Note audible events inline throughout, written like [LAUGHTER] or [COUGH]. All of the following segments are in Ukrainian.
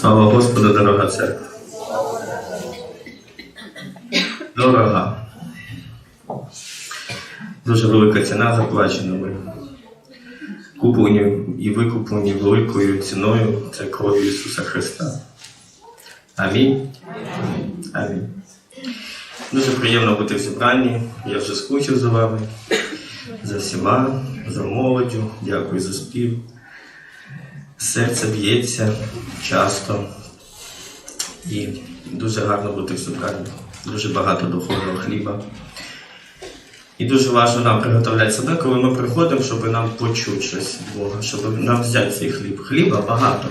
Слава Господу, дорога церква. Дорога. Дуже велика ціна заплачена. Куплені і викуплені великою ціною це кров Ісуса Христа. Амінь. Амінь. Дуже приємно бути в зібранні. Я вже скучив за вами, за всіма, за молоддю. Дякую за спів. Серце б'ється часто. І дуже гарно бути в зібранні. Дуже багато духовного хліба. І дуже важливо нам приготовляти себе, коли ми приходимо, щоб нам почути щось Бога, щоб нам взяти цей хліб. Хліба багато.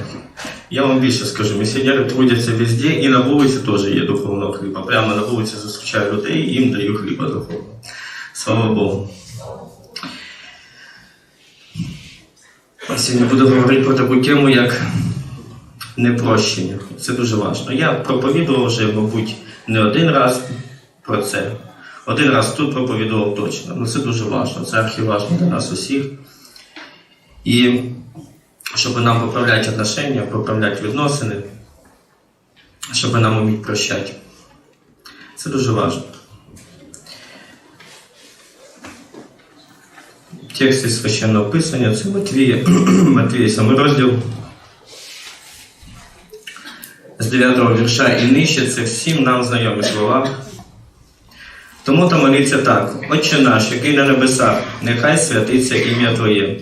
Я вам більше скажу, місіонери трудяться везде, і на вулиці теж є духовного хліба. Прямо на вулиці зустрічаю людей і їм даю хліба духовного. Слава Богу. Сьогодні буду говорити про таку тему, як непрощення. Це дуже важливо. Я проповідував вже, мабуть, не один раз про це. Один раз тут проповідував точно. Ну це дуже важливо. Це архіважно для нас усіх. І щоб нам поправляти отношення, поправляти відносини, щоб нам уміти прощати. Це дуже важливо. В тексті священного писання це Матвія, [CLEARS THROAT] Матвія 7 розділ. З 9 вірша і нижче це всім нам знайомі слова. Тому то моліться так, Отче наш, який на небесах, нехай святиться ім'я Твоє,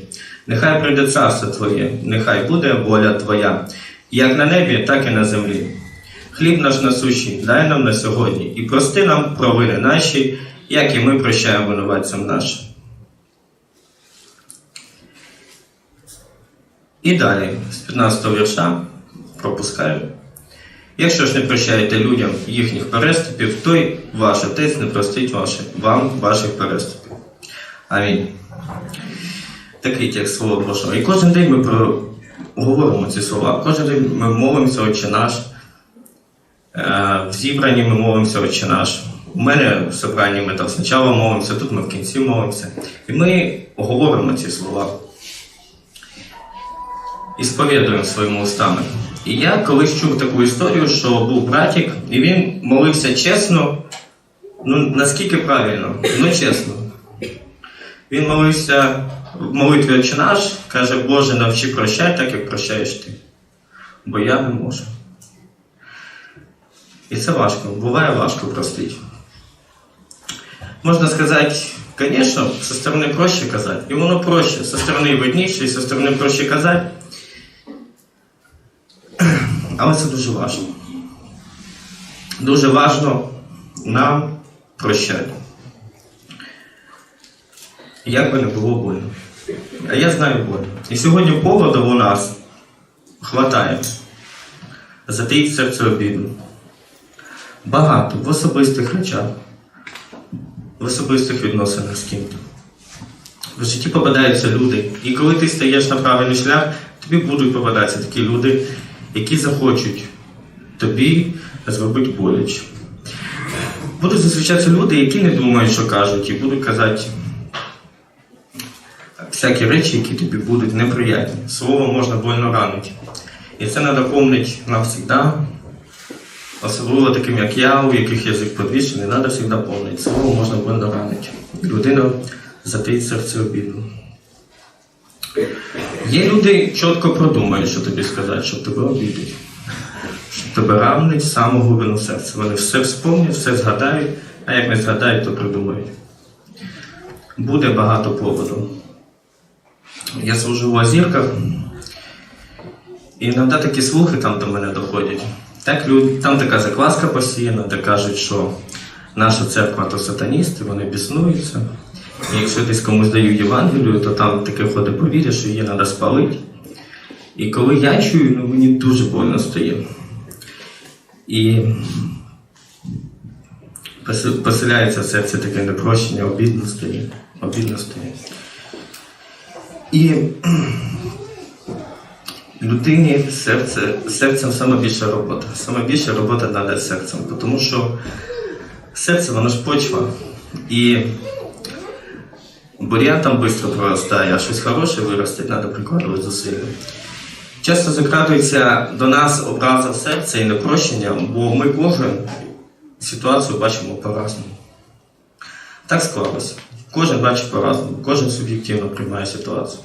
нехай прийде царство Твоє, нехай буде воля Твоя, як на небі, так і на землі. Хліб наш насущий, дай нам на сьогодні, і прости нам провини наші, як і ми прощаємо винуватцям нашим. І далі, з 15 вірша, пропускаю. Якщо ж не прощаєте людям їхніх переступів, то й ваш отець не простить вам ваших переступів. Амінь. Такий текст Слова Божого. І кожен день ми про... говоримо ці слова. Кожен день ми молимося Отче наш. Е, В зібранні ми молимося Отче наш. У мене в собранні ми там спочатку молимося, тут ми в кінці молимося. І ми говоримо ці слова. І сповідуємо своїми устами. І я колись чув таку історію, що був братик, і він молився чесно. Ну, наскільки правильно? Ну, чесно. Він молився в молитві «Отче наш, каже, Боже, навчи прощати, так як прощаєш ти. Бо я не можу. І це важко, буває важко простити. Можна сказати, звісно, со сторони проще казати. І воно проще, со сторони видніше, і со сторони проще казати. Але це дуже важливо. Дуже важливо нам прощати. Як би не було больно. А я знаю боль. І сьогодні поводу у нас хватає затаїть в серце обіду. Багато в особистих речах, в особистих відносинах з ким-то. В житті попадаються люди. І коли ти стаєш на правильний шлях, тобі будуть попадатися такі люди, які захочуть тобі зробити боляче. Будуть зустрічатися люди, які не думають, що кажуть, і будуть казати всякі речі, які тобі будуть неприятні. Слово можна больно ранити. І це треба пам'ятати навсегда. Особливо таким, як я, у яких язик підвішений, треба завжди пам'ятати. Слово можна больно ранити. Людина затаїть серце обіду. Є люди чітко продумають, що тобі сказати, щоб тебе обідати. Щоб тебе ранить з самого глибину серця. Вони все вспомнять, все згадають, а як не згадають, то придумають. Буде багато поводу. Я служу в Озірках, і іноді такі слухи там до мене доходять. Так, там така закваска посіяна, де кажуть, що наша церква то сатаністи, вони біснуються. І якщо десь комусь дають Євангелію, то там таке ходить повір'я, що її треба спалити. І коли я чую, ну мені дуже больно стає. І поселяється в серці таке непрощення, обідно стає. Обідно стає. І людині серце, серцем саме більша робота. Саме більша робота треба серцем, тому що серце воно ж почва. І бур'ян там швидко проростає, а щось хороше вирости, треба прикладувати зусилля. Часто закрадується до нас образа серця і непрощення, бо ми кожен ситуацію бачимо по-разному. Так склалося. Кожен бачить по-разному, кожен суб'єктивно приймає ситуацію.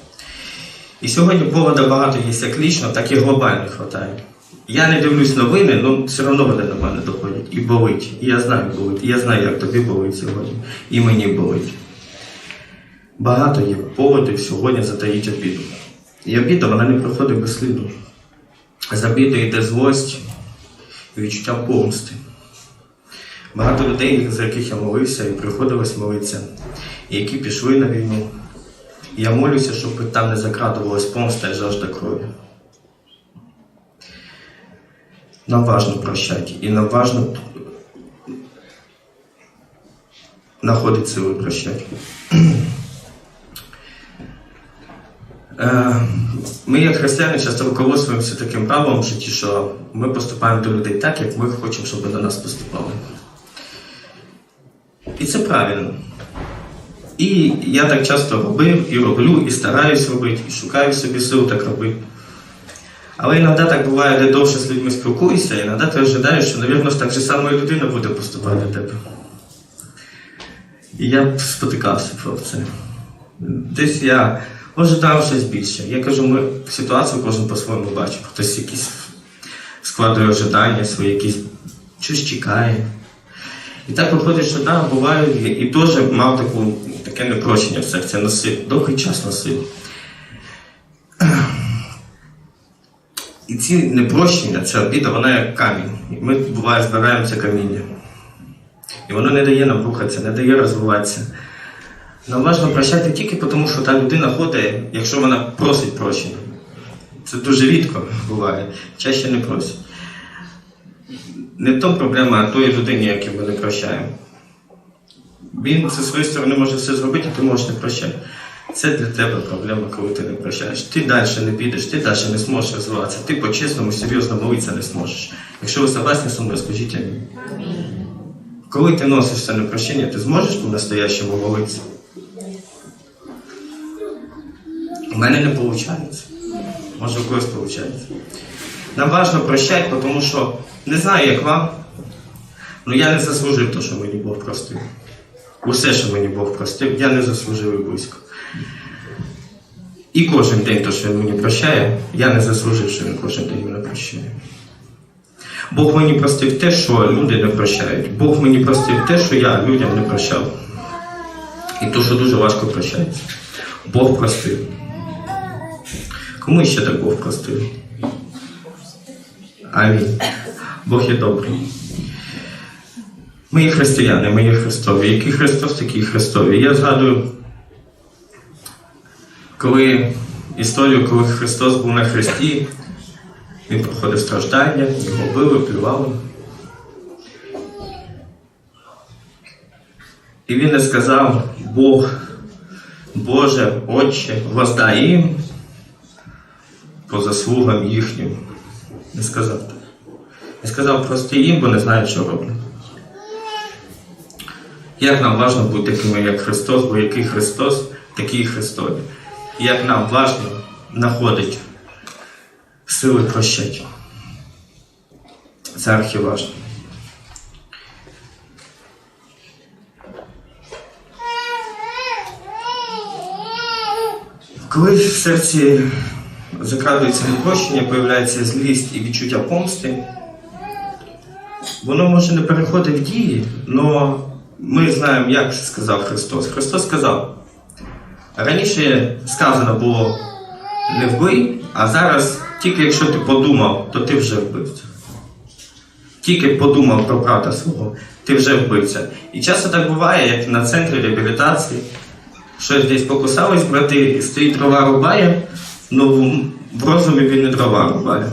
І сьогодні повода багато є як лічно, так і глобально хватає. Я не дивлюсь новини, але все одно вони до мене доходять. І болить. І я знаю, болить. І я знаю, як тобі болить сьогодні. І мені болить. Багато є поводів сьогодні затаїть обіду. І обіда вона не проходить без сліду. З обіду йде злость і відчуття помсти. Багато людей, за яких я молився і приходилось молитися, які пішли на війну. Я молюся, щоб там не закрадувалась помста і жажда крові. Нам важно прощати, і нам важно знаходити сили прощати. Е, Ми, як християни, часто руководствуємося таким правилом в житті, що ми поступаємо до людей так, як ми хочемо, щоб до нас поступали. І це правильно. І я так часто робив і роблю, і стараюсь робити, і шукаю собі сил так робити. Але іноді так буває, де довше з людьми спілкуєшся, іноді ти ожидаєш, що, мабуть, так же само і людина буде поступати до тебе. І я б спотикався про це. Десь я ожидав щось більше. Я кажу, ми ситуацію кожен по-своєму бачив. Хтось якісь складує ожидання, свої якісь щось чекає. І так виходить, що так, буває, і теж мав таку, таке непрощення в серці, носив, довгий час носив. І ці непрощення, ця обіда, вона як камінь. І ми буває збираємо це каміння. І воно не дає нам рухатися, не дає розвиватися. Нам важливо прощати тільки тому, що та людина ходить, якщо вона просить прощення. Це дуже рідко буває, чаще не просить. Не тому проблема тої людині, яку ми не прощаємо. Він зі своєї сторони може все зробити, а ти можеш не прощати. Це для тебе проблема, коли ти не прощаєш. Ти далі не підеш, ти далі не зможеш розвиватися. Ти по-чесному, серйозно молитися не зможеш. Якщо ви согласні зі мною, скажіть амінь. Коли ти носиш це непрощення, ти зможеш по-настоящему молитися? У мене не виходить. Може, у когось виходить. Нам важливо прощати, тому що не знаю, як вам, але я не заслужив те, що мені Бог простив. Усе, що мені Бог простив, я не заслужив і близько. І кожен день, те, що він мені прощає, я не заслужив, що він кожен день мене прощає. Бог мені простив те, що люди не прощають. Бог мені простив те, що я людям не прощав. І то, що дуже важко прощається. Бог простив. Кому ще так Бог простив? Амінь. Бог є добрий. Ми є християни, ми є Христові. Який Христос, такі Христові. Я згадую, коли історію, коли Христос був на Христі, Він проходив страждання, його били, плювали. І він не сказав, Бог, Боже, Отче, воздай їм по заслугам їхнім. Не сказав так. Він сказав, прости їм, бо не знають, що роблять. Як нам важливо бути такими, як Христос, бо який Христос, такий і. Як нам важливо знаходити сили прощати. Це архіважно. Коли в серці закрадується непрощення, появляється злість і відчуття помсти, воно може не переходити в дії, але ми знаємо, як сказав Христос. Христос сказав, раніше сказано було не вбий, а зараз тільки якщо ти подумав, то ти вже вбивця. Тільки подумав про брата свого, ти вже вбивця. І часто так буває, як на центрі реабілітації. Щось десь покусались брати, стоїть дрова рубає, ну в- в розумі він не дрова рубає.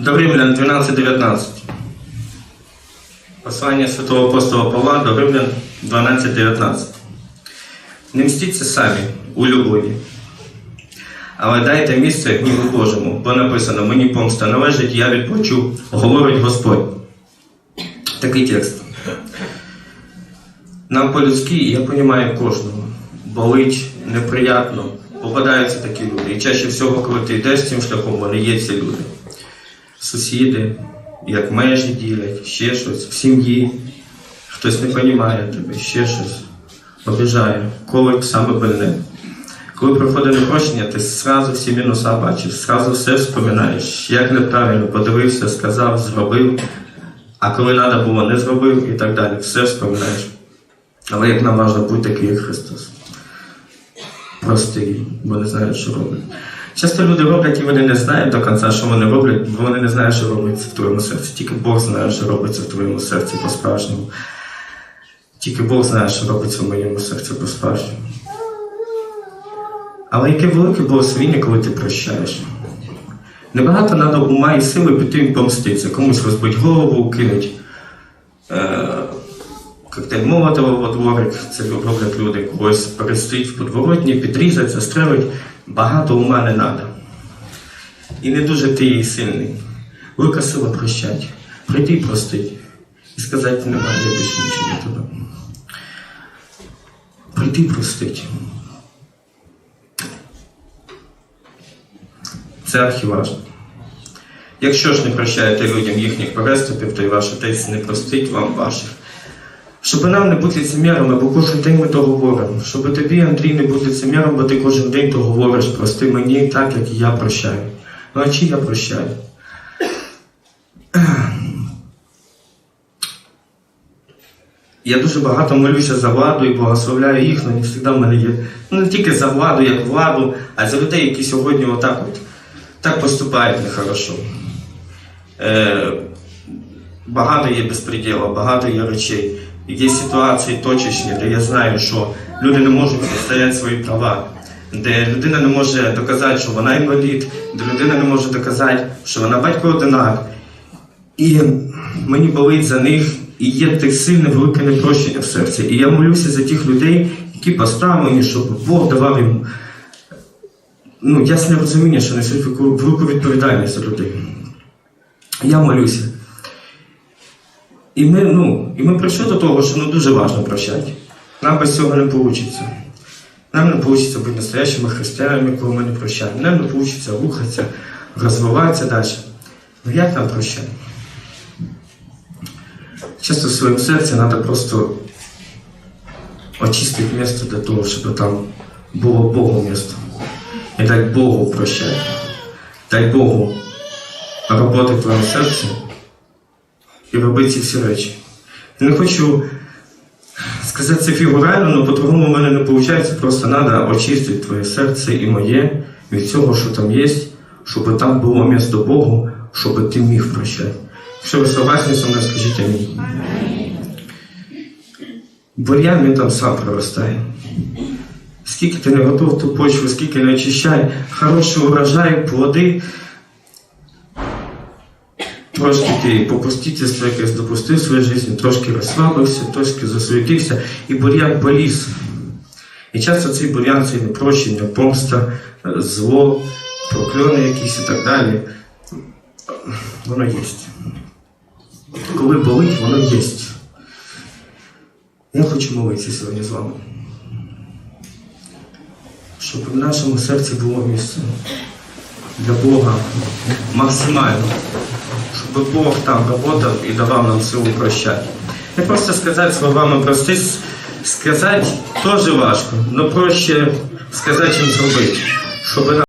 До Римлян 12.19. Послання святого апостола Павла до Римлян 12.19. Не мстіться самі, улюблені. Але дайте місце гніву Божому, бо написано, мені помста належить, я відплачу, говорить Господь. Такий текст. Нам по-людськи, я розумію кожного. Болить неприятно, попадаються такі люди. І чаще всього, коли ти йдеш цим шляхом, вони є ці люди. Сусіди, як межі ділять, ще щось, в сім'ї. Хтось не розуміє тебе, ще щось. Обіжає, колить саме больне. Коли приходить прощення, ти зразу всі мінуса бачиш, зразу все вспоминаєш, як неправильно подивився, сказав, зробив. А коли треба було, не зробив і так далі, все вспоминаєш. Але як нам важливо бути такий, як Христос. Простий, бо не знають, що роблять. Часто люди роблять і вони не знають до кінця, що вони роблять, бо вони не знають, що робиться в твоєму серці. Тільки Бог знає, що робиться в твоєму серці по-справжньому. Тільки Бог знає, що робиться в моєму серці по-справжньому. Але яке велике благословіння, коли ти прощаєш. Небагато треба ума і сили піти і помститися. Комусь розбить голову, кинуть е, коктейль во дворик, це роблять люди, когось перестріть в подворотні, підрізать, застрелить. Багато ума не треба. І не дуже ти її сильний. Велика прощать. Прийти простить. І сказати, немає, я більше нічого не туди. Прийти простить. Це архіважно. Якщо ж не прощаєте людям їхніх переступів, то й ваш отець не простить вам ваших. Щоб нам не бути лицемірами, бо кожен день ми то говоримо. Щоб тобі, Андрій, не бути лицеміром, бо ти кожен день то говориш, прости мені так, як і я прощаю. Ну а чи я прощаю? [CLEARS THROAT] Я дуже багато молюся за владу і благословляю їх, але не завжди в мене є. Ну не тільки за владу, як владу, а за людей, які сьогодні отак от так поступають нехорошо. Е, багато є безпреділа, багато є речей. Є ситуації точечні, де я знаю, що люди не можуть відстояти свої права, де людина не може доказати, що вона інвалід, де людина не може доказати, що вона батько одинак. І мені болить за них, і є так сильне велике непрощення в серці. І я молюся за тих людей, які поставлені, щоб Бог давав їм ну, ясне розуміння, що несуть велику відповідальність за людей. Я молюся. І ми, ну, і ми прийшли до того, що ну, дуже важливо прощати. Нам без цього не вийде. Нам не вийде бути настоящими християнами, коли ми не прощаємо. Нам не вийде рухатися, розвиватися далі. Ну як нам прощати? Часто в своєму серці треба просто очистити місце для того, щоб там було Богу місто. І дай Богу прощати. Дай Богу роботи в твоєму серці і робити ці всі речі. Я не хочу сказати це фігурально, але по-другому в мене не виходить. Просто треба очистити твоє серце і моє від цього, що там є, щоб там було місто Богу, щоб ти міг прощати. Якщо ви согласні зі мною, скажіть амінь. Бур'ян він там сам проростає. Скільки ти не готов ту почву, скільки не очищай, хороший урожай, плоди. Трошки ти попустительство якесь допустив в своїй житті, трошки розслабився, трошки засуетився, і бур'ян поліз. І часто цей бур'ян це непрощення, помста, е, зло, прокльони якісь і так далі. Воно є. Коли болить, воно є. Я хочу молитися сьогодні з вами. Щоб в нашому серці було місце для Бога максимально, щоб Бог там працював і давав нам силу прощати. Не просто сказати словами прости, сказати теж важко, але проще сказати, чим зробити. Щоб